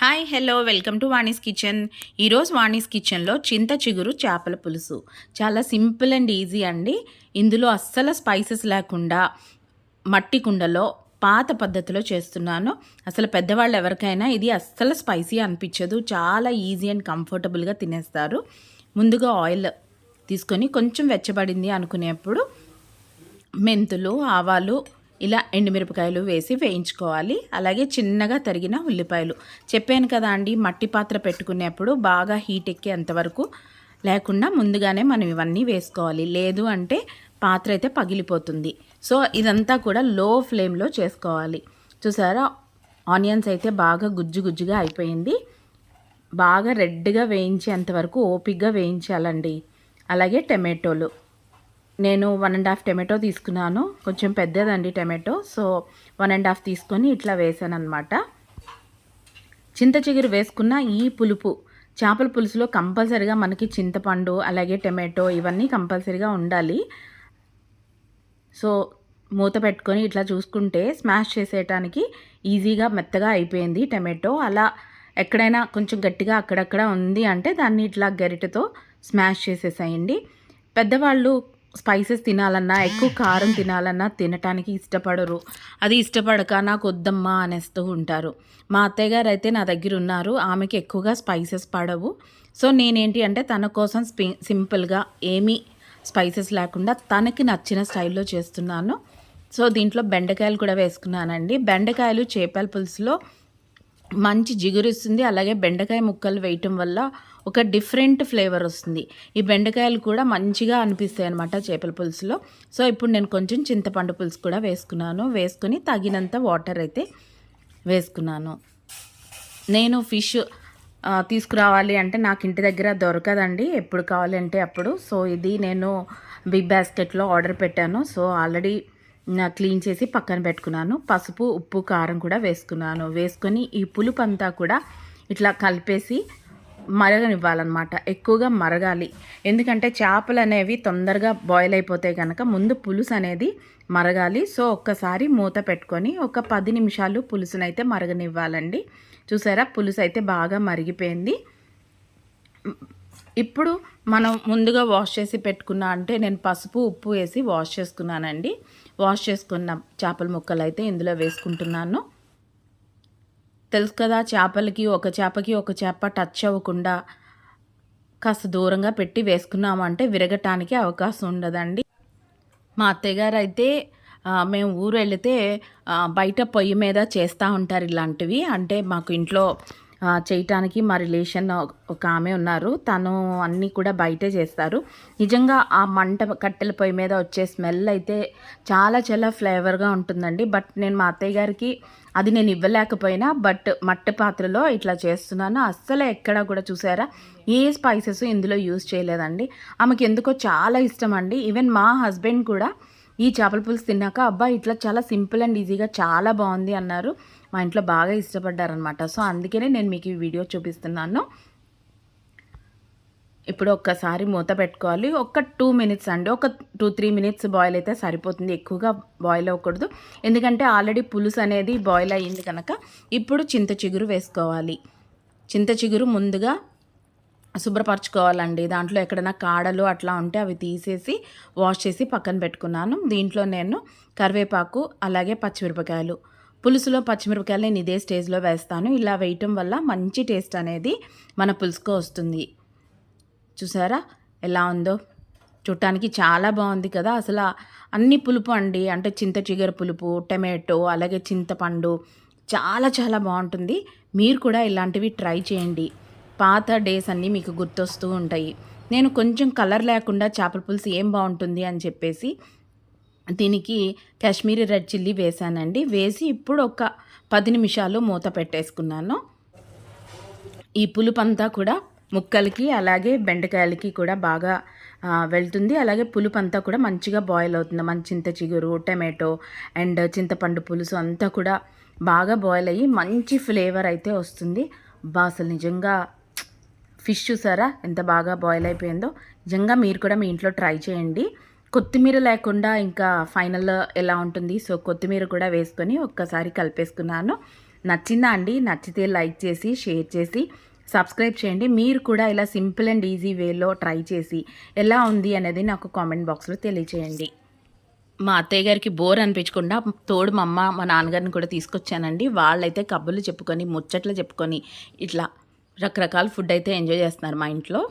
Hi hello welcome to Vani's kitchen. ఈరోజు వాణీస్ కిచెన్లో చింత చిగురు చేపల పులుసు. చాలా సింపుల్ అండ్ ఈజీ అండి. ఇందులో అస్సలు స్పైసెస్ లేకుండా మట్టి కుండలో పాత పద్ధతిలో చేస్తున్నాను. అసలు పెద్దవాళ్ళు ఎవరికైనా ఇది అస్సలు స్పైసీ అనిపించదు. చాలా ఈజీ అండ్ కంఫర్టబుల్గా తినేస్తారు. ముందుగా ఆయిల్ తీసుకొని కొంచెం వెచ్చబడింది అనుకునేప్పుడు మెంతులు ఆవాలు ఇలా ఎండుమిరపకాయలు వేసి వేయించుకోవాలి. అలాగే చిన్నగా తరిగిన ఉల్లిపాయలు. చెప్పాను కదా అండి మట్టి పాత్ర పెట్టుకునేప్పుడు బాగా హీట్ ఎక్కేంతవరకు లేకుండా ముందుగానే మనం ఇవన్నీ వేసుకోవాలి. లేదు అంటే పాత్ర అయితే పగిలిపోతుంది. సో ఇదంతా కూడా లో ఫ్లేమ్లో చేసుకోవాలి. చూసారా? ఆనియన్స్ అయితే బాగా గుజ్జు గుజ్జుగా అయిపోయింది. బాగా రెడ్గా వేయించేంత వరకు ఓపిక్గా వేయించాలండి. అలాగే టమాటోలు. నేను వన్ అండ్ హాఫ్ టమాటో తీసుకున్నాను. కొంచెం పెద్దదండి tomato so one and half తీసుకొని ఇట్లా వేసాను అనమాట చింత చిగురు వేసుకున్న ఈ పులుపు చేపల పులుసులో కంపల్సరిగా మనకి చింతపండు అలాగే టమాటో ఇవన్నీ కంపల్సరిగా ఉండాలి. సో మూత పెట్టుకొని ఇట్లా చూసుకుంటే స్మాష్ చేసేయటానికి ఈజీగా మెత్తగా అయిపోయింది టమాటో అలా ఎక్కడైనా కొంచెం గట్టిగా అక్కడక్కడ ఉంది అంటే దాన్ని ఇట్లా గరిటెతో స్మాష్ చేసేసేయండి. పెద్దవాళ్ళు స్పైసెస్ తినాలన్నా ఎక్కువ కారం తినాలన్నా తినటానికి ఇష్టపడరు. అది ఇష్టపడక నాకు వద్దమ్మా అనేస్తూ ఉంటారు. మా అత్తయ్య గారు అయితే నా దగ్గర ఉన్నారు. ఆమెకి ఎక్కువగా స్పైసెస్ పడవు. సో నేనేంటి అంటే తన కోసం స్పి సింపుల్గా ఏమీ స్పైసెస్ లేకుండా తనకి నచ్చిన స్టైల్లో చేస్తున్నాను. సో దీంట్లో బెండకాయలు కూడా వేసుకున్నానండి. బెండకాయలు చేపల పులుసులో మంచి జిగురిస్తుంది అలాగే బెండకాయ ముక్కలు వేయటం వల్ల ఒక డిఫరెంట్ ఫ్లేవర్ వస్తుంది. ఈ బెండకాయలు కూడా మంచిగా అనిపిస్తాయి అనమాట చేపల పులుసులో. సో ఇప్పుడు నేను కొంచెం చింతపండు పులుసు కూడా వేసుకున్నాను. వేసుకొని తగినంత వాటర్ అయితే వేసుకున్నాను. నేను ఫిష్ తీసుకురావాలి అంటే నాకు ఇంటి దగ్గర దొరకదండి. ఎప్పుడు కావాలంటే అప్పుడు. సో ఇది నేను బిగ్ బాస్కెట్లో ఆర్డర్ పెట్టాను. సో ఆల్రెడీ క్లీన్ చేసి పక్కన పెట్టుకున్నాను. పసుపు ఉప్పు కారం కూడా వేసుకున్నాను. వేసుకొని ఈ పులుపు అంతా కూడా ఇట్లా కలిపేసి మరగనివ్వాలన్నమాట. ఎక్కువగా మరగాలి. ఎందుకంటే చేపలు అనేవి తొందరగా బాయిల్ అయిపోతాయి కనుక ముందు పులుసు అనేది మరగాలి. సో ఒక్కసారి మూత పెట్టుకొని ఒక పది నిమిషాలు పులుసునైతే మరగనివ్వాలండి. చూసారా? పులుసు అయితే బాగా మరిగిపోయింది. ఇప్పుడు మనం ముందుగా వాష్ చేసి పెట్టుకున్నా అంటే నేను పసుపు ఉప్పు వేసి వాష్ చేసుకున్నానండి. వాష్ చేసుకున్న చేపల ముక్కలు అయితే ఇందులో వేసుకుంటున్నాను. తెలుసు కదా చేపలకి ఒక చేపకి ఒక చేప టచ్ అవ్వకుండా కాస్త దూరంగా పెట్టి వేసుకున్నామంటే విరగటానికి అవకాశం ఉండదండి. మా అత్తయ్య గారు అయితే మేము ఊరు వెళితే బయట పొయ్యి మీద చేస్తూ ఉంటారు ఇలాంటివి. అంటే మాకు ఇంట్లో చేయటానికి మా రిలేషన్ ఒక ఆమె ఉన్నారు. తను అన్నీ కూడా బయటే చేస్తారు. నిజంగా ఆ మంట కట్టెల పొయ్యి మీద వచ్చే స్మెల్ అయితే చాలా చాలా ఫ్లేవర్గా ఉంటుందండి. బట్ నేను మా అత్తయ్య గారికి అది నేను ఇవ్వలేకపోయినా బట్ మట్టి పాత్రలో ఇట్లా చేస్తున్నాను. అస్సలు ఎక్కడా కూడా చూసారా? ఏ స్పైసెస్ ఇందులో యూజ్ చేయలేదండి. ఆమెకి ఎందుకో చాలా ఇష్టం అండి ఈవెన్ మా హస్బెండ్ కూడా ఈ చేపల పులుసు తిన్నాక అబ్బా ఇట్లా చాలా సింపుల్ అండ్ ఈజీగా చాలా బాగుంది అన్నారు. మా ఇంట్లో బాగా ఇష్టపడ్డారనమాట సో అందుకనే నేను మీకు ఈ వీడియో చూపిస్తున్నాను. ఇప్పుడు ఒక్కసారి మూత పెట్టుకోవాలి. ఒక టూ మినిట్స్ అండి. ఒక టూ త్రీ మినిట్స్ బాయిల్ అయితే సరిపోతుంది. ఎక్కువగా బాయిల్ అవ్వకూడదు. ఎందుకంటే ఆల్రెడీ పులుసు అనేది బాయిల్ అయ్యింది కనుక ఇప్పుడు చింత చిగురు వేసుకోవాలి. చింత చిగురు ముందుగా శుభ్రపరచుకోవాలండి. దాంట్లో ఎక్కడైనా కాడలు అట్లా ఉంటే అవి తీసేసి వాష్ చేసి పక్కన పెట్టుకున్నాను. దీంట్లో నేను కరివేపాకు అలాగే పచ్చిమిరపకాయలు పులుసులో పచ్చిమిరపకాయలు నేను ఇదే స్టేజ్లో వేస్తాను. ఇలా వేయటం వల్ల మంచి టేస్ట్ అనేది మన పులుసుకు వస్తుంది. చూసారా? ఎలా ఉందో? చూడటానికి చాలా బాగుంది కదా. అసలు అన్ని పులుపు అండి. అంటే చింత చిగర పులుపు టమాటో అలాగే చింతపండు చాలా చాలా బాగుంటుంది. మీరు కూడా ఇలాంటివి ట్రై చేయండి. పాత డేస్ అన్నీ మీకు గుర్తొస్తూ ఉంటాయి. నేను కొంచెం కలర్ లేకుండా చేపల పులుసు ఏం బాగుంటుంది అని చెప్పేసి దీనికి కాశ్మీరీ రెడ్ చిల్లీ వేసానండి వేసి ఇప్పుడు ఒక పది నిమిషాలు మూత పెట్టేసుకున్నాను. ఈ పులుపంతా కూడా ముక్కలకి అలాగే బెండకాయలకి కూడా బాగా వెళ్తుంది. అలాగే పులుపు అంతా కూడా మంచిగా బాయిల్ అవుతుంది. మంచి చింత చిగురు టమాటో అండ్ చింతపండు పులుసు అంతా కూడా బాగా బాయిల్ అయ్యి మంచి ఫ్లేవర్ అయితే వస్తుంది. బా అసలు నిజంగా ఫిష్ చూసారా? ఎంత బాగా బాయిల్ అయిపోయిందో. నిజంగా మీరు కూడా మీ ఇంట్లో ట్రై చేయండి. కొత్తిమీర లేకుండా ఇంకా ఫైనల్ ఎలా ఉంటుంది? సో కొత్తిమీర కూడా వేసుకొని ఒక్కసారి కలిపేసుకున్నాను. నచ్చిందా అండి? నచ్చితే లైక్ చేసి షేర్ చేసి సబ్స్క్రైబ్ చేయండి. మీరు కూడా ఇలా సింపుల్ అండ్ ఈజీ వేలో ట్రై చేసి ఎలా ఉంది అనేది నాకు కామెంట్ బాక్స్లో తెలియచేయండి. మా అత్తయ్య గారికి బోర్ అనిపించకుండా తోడు మా అమ్మ మా నాన్నగారిని కూడా తీసుకొచ్చానండి. వాళ్ళైతే కబుర్లు చెప్పుకొని ముచ్చట్లు చెప్పుకొని ఇట్లా రకరకాల ఫుడ్ అయితే ఎంజాయ్ చేస్తున్నారు మా ఇంట్లో.